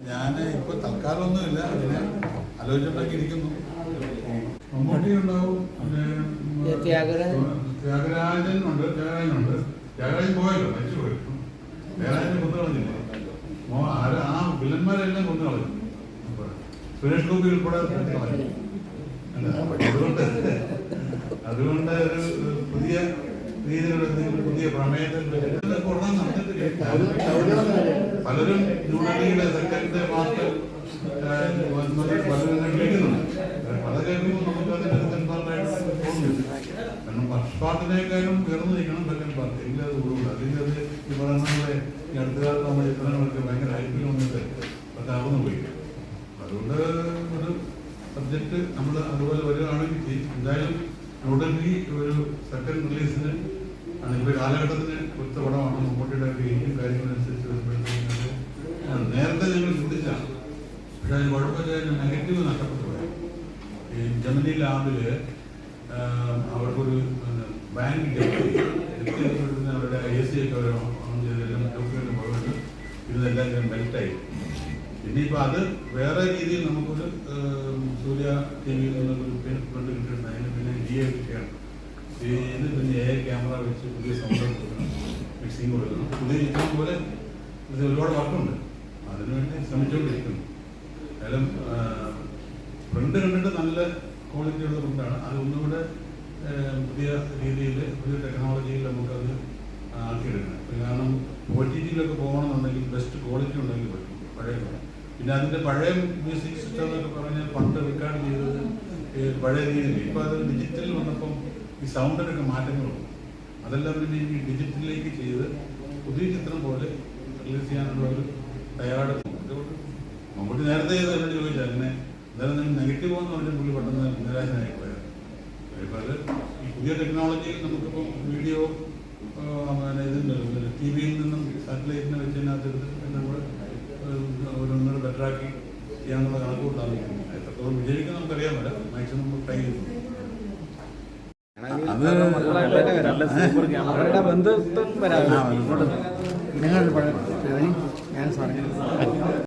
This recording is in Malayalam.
ഞാൻ ഇപ്പൊ തൽക്കാലമൊന്നുമില്ല. അതിനെ ആലോചിച്ചിട്ടൊക്കെ ഇരിക്കുന്നു മമ്മൂട്ടി ഉണ്ടാവും ത്യാഗരാജൻ? ഉണ്ട് ത്യാഗരാജനുണ്ട് ത്യാഗരാജൻ പോയല്ലോ മരിച്ചു പോയി ത്യാഗരാജൻ കൊന്നു കളഞ്ഞില്ലേ ആ വില്ലന്മാരെല്ലാം കൊന്നു കളഞ്ഞു അപ്പൊ സുരേഷ് ഗോപി ഉൾപ്പെടെ അതുകൊണ്ട് അതുകൊണ്ട് ഒരു പുതിയ രീതിയിലുള്ള പുതിയ പ്രമേയത്തിൽ നടന്നിട്ട്. പലരും ന്യൂഡൽഹിയുടെ സെക്രട്ടറി മാസ്റ്റർ പലരും വിളിക്കുന്നുണ്ട്. പല കേൾക്കുമ്പോൾ നമുക്ക് അതിന്റെ സെൻട്രലായിട്ട് തോന്നുന്നില്ല കാരണം പക്ഷപാട്ടിനേക്കാളും ഉയർന്നു നിൽക്കണം ബെല്ലൻ പാർട്ടി. എങ്കിൽ അത് കൂടുതൽ അല്ലെങ്കിൽ അത് ഈ പറയുന്ന പോലെ ഈ അടുത്ത കാലത്ത് നമ്മുടെ ചിത്രങ്ങളൊക്കെ ഭയങ്കര ഹൈപ്പിൽ വന്നിട്ട് അത് പോയി. അതുകൊണ്ട് ഒരു സബ്ജക്റ്റ് നമ്മൾ അതുപോലെ വരികയാണെങ്കിൽ. എന്തായാലും ന്യൂഡൽഹി ഒരു സെക്കൻഡ് റിലീസിന് ആണ് ഇപ്പോൾ കാലഘട്ടത്തിന് ഒത്ത പടമാണ് മമ്മൂട്ടിയുടെ അതിന് കുഴപ്പമില്ല നെഗറ്റീവ് നഷ്ടപ്പെട്ടു ജമനി ലാബിൽ അവർക്കൊരു ബാങ്ക് ഡെപ്റ്റ് ചെയ്യപ്പെടുന്ന അവരുടെ എ സി ഒക്കെ ഓൺ ചെയ്തെല്ലാം ഡോക്യുമെന്റ് പോയിട്ട് ഇതെല്ലാം മെൽറ്റായി ഇനിയിപ്പോൾ അത് വേറെ രീതിയിൽ നമുക്കൊരു സൂര്യ ടി വിയിൽ നിന്നൊരു പ്രിന്റ് കിട്ടിയിട്ടുണ്ട്. അതിന് പിന്നെ ഡി എ കിട്ടിയാണ്. ഇത് പിന്നെ എ ക്യാമറ വെച്ച് പുതിയ സംഭവം കൊടുക്കണം മിക്സിങ് കൊടുക്കണം പുതിയ ഇതുപോലെ പോലെ ഇത് ഒരുപാട് വർക്കുണ്ട് നല്ല ക്വാളിറ്റിയുള്ള ഫുഡാണ് അത് ഒന്നുകൂടെ പുതിയ രീതിയിൽ പുതിയ ടെക്നോളജിയിൽ നമുക്കത് ആക്കിയെടുക്കണം. കാരണം ഒ ടി ടിയിലൊക്കെ പോകണമെന്നുണ്ടെങ്കിൽ ബെസ്റ്റ് ക്വാളിറ്റി ഉണ്ടെങ്കിൽ പറ്റും. പഴയ പിന്നെ അതിന്റെ പഴയ മ്യൂസിക് സിസ്റ്റം എന്നൊക്കെ പറഞ്ഞാൽ പണ്ട് റെക്കോർഡ് ചെയ്തത് പഴയ രീതിയിൽ ഇപ്പോൾ അത് ഡിജിറ്റലിൽ വന്നപ്പം ഈ സൗണ്ടിനൊക്കെ മാറ്റങ്ങളുണ്ട് അതെല്ലാം പിന്നെ ഈ ഡിജിറ്റലിലേക്ക് ചെയ്ത് പുതിയ ചിത്രം പോലെ റിലീസ് ചെയ്യാനുള്ള ഒരു തയ്യാറെടുപ്പ്. അതുകൊണ്ട് മമ്മൂട്ടി നേരത്തെ ചെയ്ത് എന്നോട് ചോദിച്ചാൽ അങ്ങനെ നെഗറ്റീവ് എന്ന് പറഞ്ഞാൽ പുള്ളി പെട്ടെന്ന് നിരാശനായി പോയത്. ഇപ്പോൾ അത് ഈ പുതിയ ടെക്നോളജിയിൽ നമുക്കിപ്പം വീഡിയോ പിന്നെ ഇത് ടി വിയിൽ നിന്നും സാറ്റലൈറ്റിനെ വെച്ചതിനകത്ത് എടുത്ത് നമ്മൾ ഒന്നുകൂടെ ബെറ്ററാക്കി ചെയ്യാനുള്ള കണക്കുകൂട്ടാണ് എത്രത്തോളം വിജയിക്കും നമുക്കറിയാൻ പറ്റില്ല. മാക്സിമം ട്രൈ ചെയ്യുന്നു അവരുടെ ബന്ധുത്വം വരാം. നിങ്ങൾ ഞാൻ സാറേ